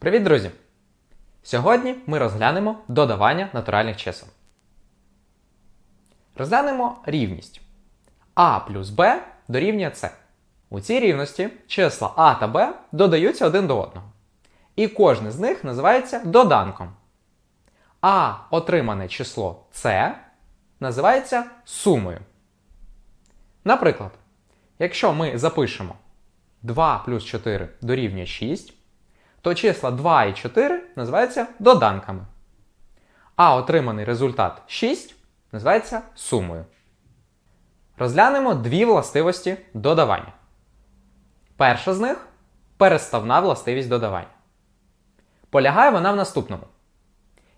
Привіт, друзі! Сьогодні ми розглянемо додавання натуральних чисел. Розглянемо рівність а плюс b дорівнює c. У цій рівності числа а та b додаються один до одного. І кожне з них називається доданком. А отримане число c називається сумою. Наприклад, якщо ми запишемо 2 плюс 4 дорівнює 6, то числа 2 і 4 називаються доданками. А отриманий результат 6 називається сумою. Розглянемо дві властивості додавання. Перша з них переставна властивість додавання. Полягає вона в наступному.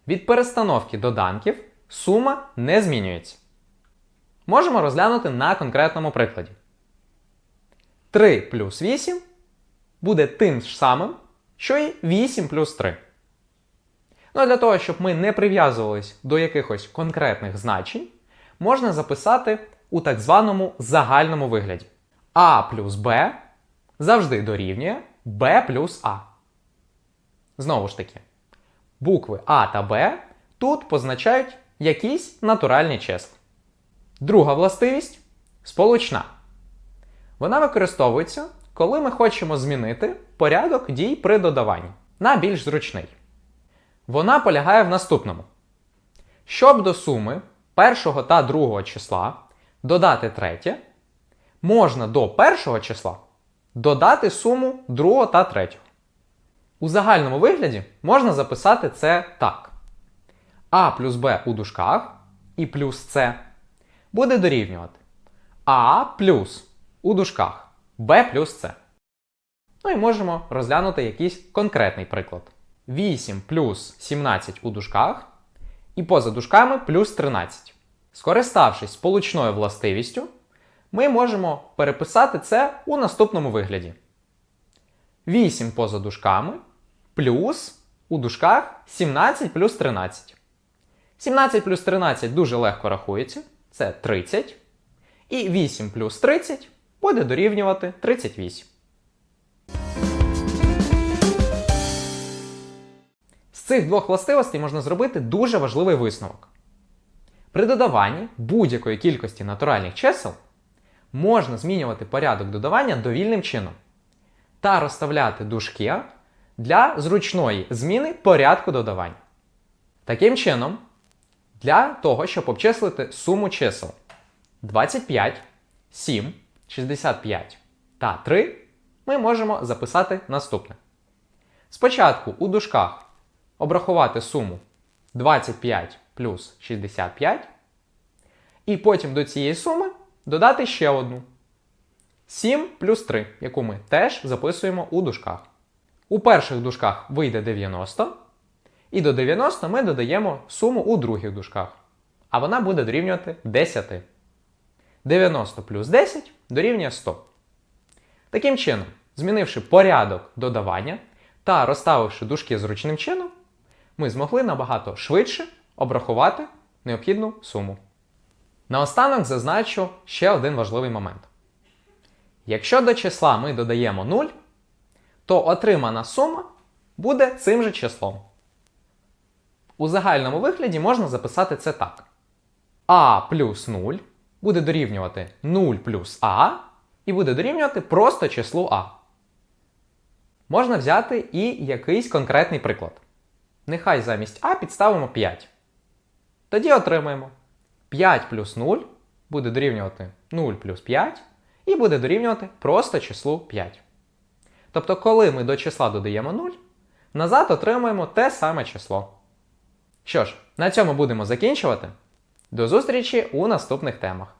Від перестановки доданків сума не змінюється. Можемо розглянути на конкретному прикладі. 3 плюс 8 буде тим ж самим, що і 8 плюс 3. Ну а для того, щоб ми не прив'язувались до якихось конкретних значень, можна записати у так званому загальному вигляді. А плюс Б завжди дорівнює Б плюс А. Знову ж таки, букви А та Б тут позначають якісь натуральні числа. Друга властивість сполучна. Вона використовується, коли ми хочемо змінити порядок дій при додаванні на більш зручний. Вона полягає в наступному. Щоб до суми першого та другого числа додати третє, можна до першого числа додати суму другого та третього. У загальному вигляді можна записати це так. А плюс Б у дужках і плюс С буде дорівнювати А плюс у дужках b плюс c. Ну і можемо розглянути якийсь конкретний приклад. 8 плюс 17 у дужках і поза дужками плюс 13. Скориставшись сполучною властивістю, ми можемо переписати це у наступному вигляді. 8 поза дужками плюс у дужках 17 плюс 13. 17 плюс 13 дуже легко рахується. Це 30. І 8 плюс 30 буде дорівнювати 38. З цих двох властивостей можна зробити дуже важливий висновок. При додаванні будь-якої кількості натуральних чисел можна змінювати порядок додавання довільним чином та розставляти дужки для зручної зміни порядку додавання. Таким чином, для того, щоб обчислити суму чисел 25, 7, 65 та 3 ми можемо записати наступне. Спочатку у дужках обрахувати суму 25 плюс 65, і потім до цієї суми додати ще одну 7 плюс 3, яку ми теж записуємо у дужках. У перших дужках вийде 90, і до 90 ми додаємо суму у других дужках, а вона буде дорівнювати 10. 90 плюс 10 дорівнює 100. Таким чином, змінивши порядок додавання та розставивши дужки зручним чином, ми змогли набагато швидше обрахувати необхідну суму. Наостанок зазначу ще один важливий момент. Якщо до числа ми додаємо 0, то отримана сума буде цим же числом. У загальному вигляді можна записати це так. А плюс 0 буде дорівнювати 0 плюс А і буде дорівнювати просто числу А. Можна взяти і якийсь конкретний приклад. Нехай замість А підставимо 5. Тоді отримаємо 5 плюс 0 буде дорівнювати 0 плюс 5 і буде дорівнювати просто числу 5. Тобто, коли ми до числа додаємо 0, назад отримуємо те саме число. Що ж, на цьому будемо закінчувати. До зустрічі у наступних темах.